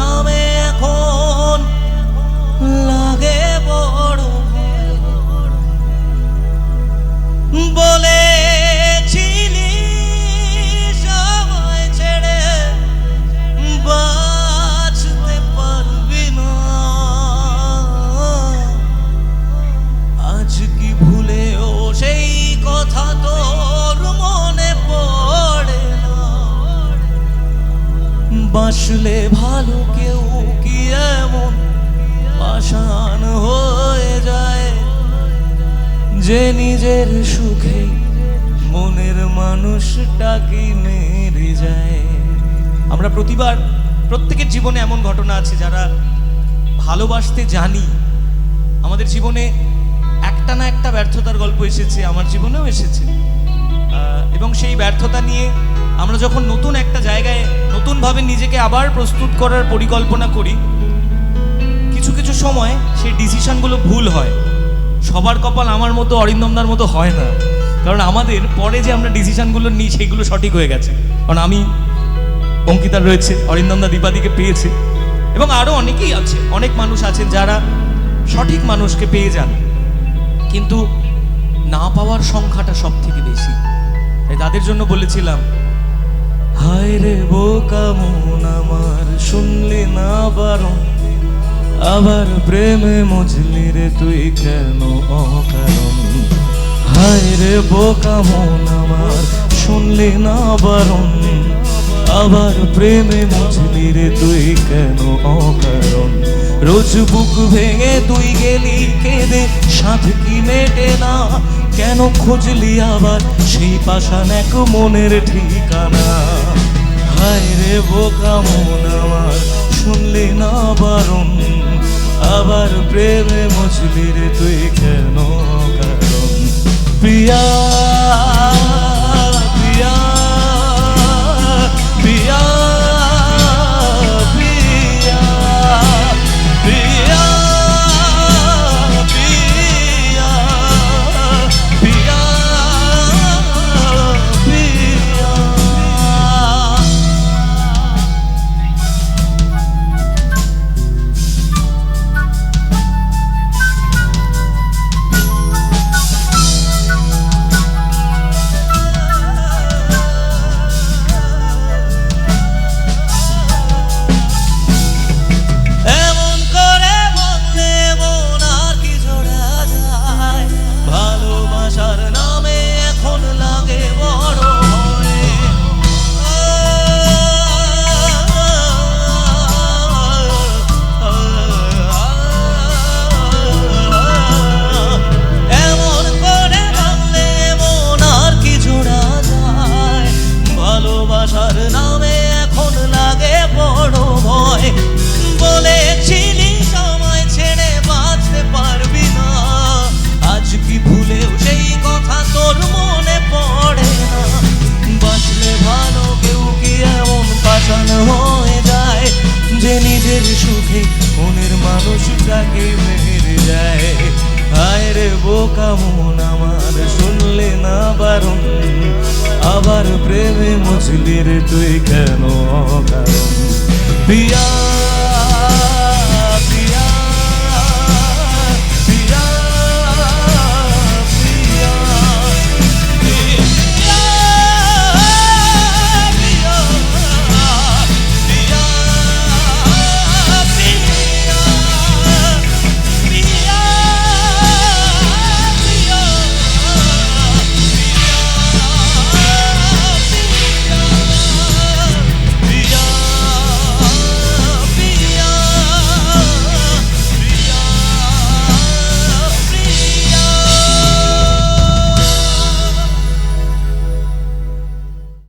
নামে বাসলে ভালো কেউ কি এমন আসান হয়ে যায়? যে নিজের সুখে মনের মানুষটাকে মেরে যায়। আমরা প্রতিবার প্রত্যেকের জীবনে এমন ঘটনা আছে যারা ভালোবাসতে জানি। আমাদের জীবনে একটা না একটা ব্যর্থতার গল্প এসেছে, আমার জীবনেও এসেছে। এবং সেই ব্যর্থতা নিয়ে আমরা যখন নতুন একটা জায়গায় নতুনভাবে নিজেকে আবার প্রস্তুত করার পরিকল্পনা করি। কিছু কিছু সময় সেই ডিসিশনগুলো ভুল হয়। সবার কপাল আমার মতো, অরিন্দমদার মতো হয় না। কারণ আমাদের পরে যে আমরা ডিসিশনগুলো নিই সেইগুলো সঠিক হয়ে গেছে। কারণ আমি অঙ্কিতার রয়েছে, অরিন্দমদা দীপাদিকে পেয়েছে। এবং আরও অনেকেই আছে, অনেক মানুষ আছেন যারা সঠিক মানুষকে পেয়ে যান। কিন্তু না পাওয়ার সংখ্যাটা সব থেকে বেশি। তাই তাদের জন্য বলেছিলাম হায় রে বোকা মন আমার, শুনলি না বারণ? আবার প্রেমে মজলি রে তুই কেন অকারণ? হায় রে বোকা মন আমার, শুনলি না বারণ? আবার প্রেমে মজলি রে তুই কেন অকারণ? রোজ বুক ভেঙে তুই গেলি কেঁদে সাথ কি মেটে না? কেন খুঁজলি আবার সেই পাশান এক মনের ঠিকানা? হায় রে বোকা মন আমার, শুনলি না বারণ? আবার প্রেমে মছলি রে তুই কেন কারণ? প্রিয়া নিজের মনের মানুষটাকে মেরে যায় আয় রে বোকা মন আমার, শুনলে না বারণ? আবার প্রেমে মছলি রে তুই কেন অকারণ প্রিয়া